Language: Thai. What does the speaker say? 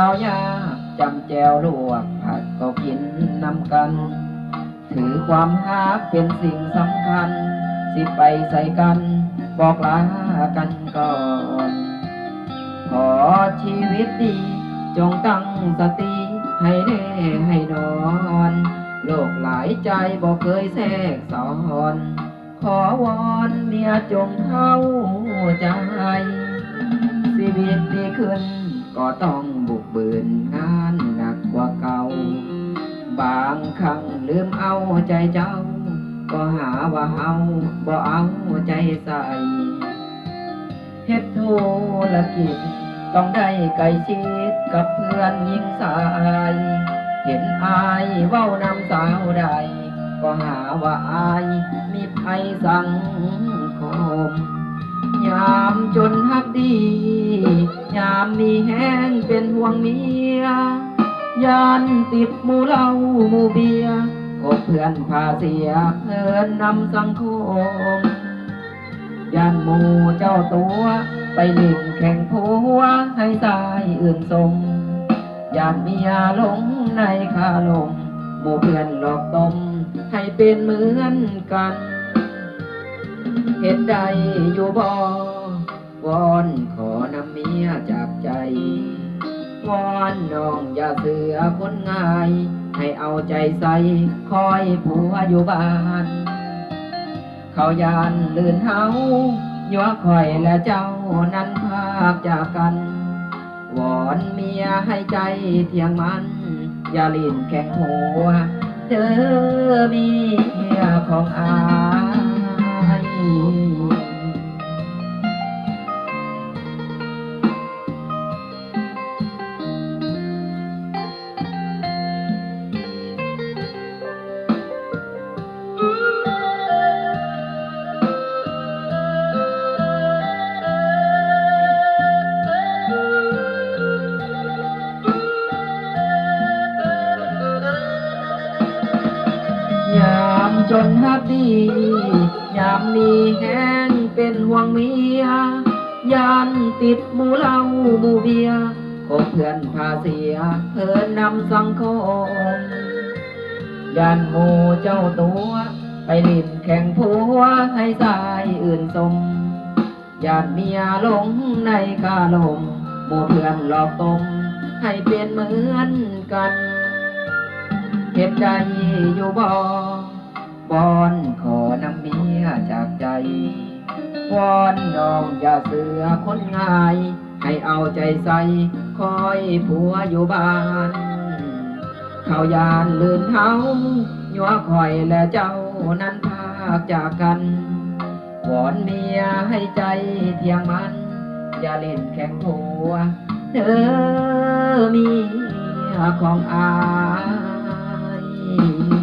ข้าวยาจำแจวลวกผัดก็กินนำกัน ถือความฮักเป็นสิ่งสำคัญ สิไปใส่กัน บอกลากันก่อน ขอชีวิตดีจงตั้งสติให้แน่ให้นอน โลกหลายใจบอกเคยแทรกสอน ขอวอนเมียจงเข้าใจชีวิตดีขึ้นก็ต้อง บุกเบินงานหนักกว่าเก่า บางครั้งลืมเอาใจเจ้า ก็หาว่าเฮาบ่เอาใจใส่เฮ็ดธุรกิจต้องได้ใกล้ชิดกับเพื่อนหญิงสาย เห็นอายเว้านำสาวใด ก็หาว่าอายมีภัยสังคม ยามจนฮักดีามมีแห้งเป็นห่วงเมียยานติดมูเหล้ามูเบียกบเพื่อนพาเสียเพื่อนนำสังคมยานมูเจ้าตัวไปเล่นแข่งผัวให้สายอื่นทรงยานเมียหลงในคาลมหมู่เพื่อนหลอกตมให้เป็นเหมือนกัน เห็นใดอยู่บ่วอนขอนำเมียจาก วอนน้องอย่าเสือคนง่าย ให้เอาใจใส่คอยผัวอยู่บ้าน เขายานลื่นเฮายัวคอยและเจ้านั้นพากจากกัน วอนเมียให้ใจเที่ยงมัน อย่าลินแข็งหัวเธอเมียของอา ยามจนฮักดียามมีแห้งเป็นห่วงเมียยานติดหมูเหล้าหมูเบียคบเพื่อนพาเสียเพื่อนนำสังคมยานหมูเจ้าตัวไปลิ้นแข่งผัวให้สายอื่นสมยานเมียหลงในคาลมหมู่เพื่อนหลอกตมให้เป็นเหมือนกัน เห็นใจอยู่บ่บอนขอนำเมียจากใจ วอนน้องอย่าเสือคนง่าย ให้เอาใจใส่คอยผัวอยู่บ้าน เขายานลื่นเฮายัวคอยและเจ้านั้นพากจากกัน วอนเมียให้ใจเที่ยงมัน อย่าเล่นแข่งผัวเธอเมียของอา ย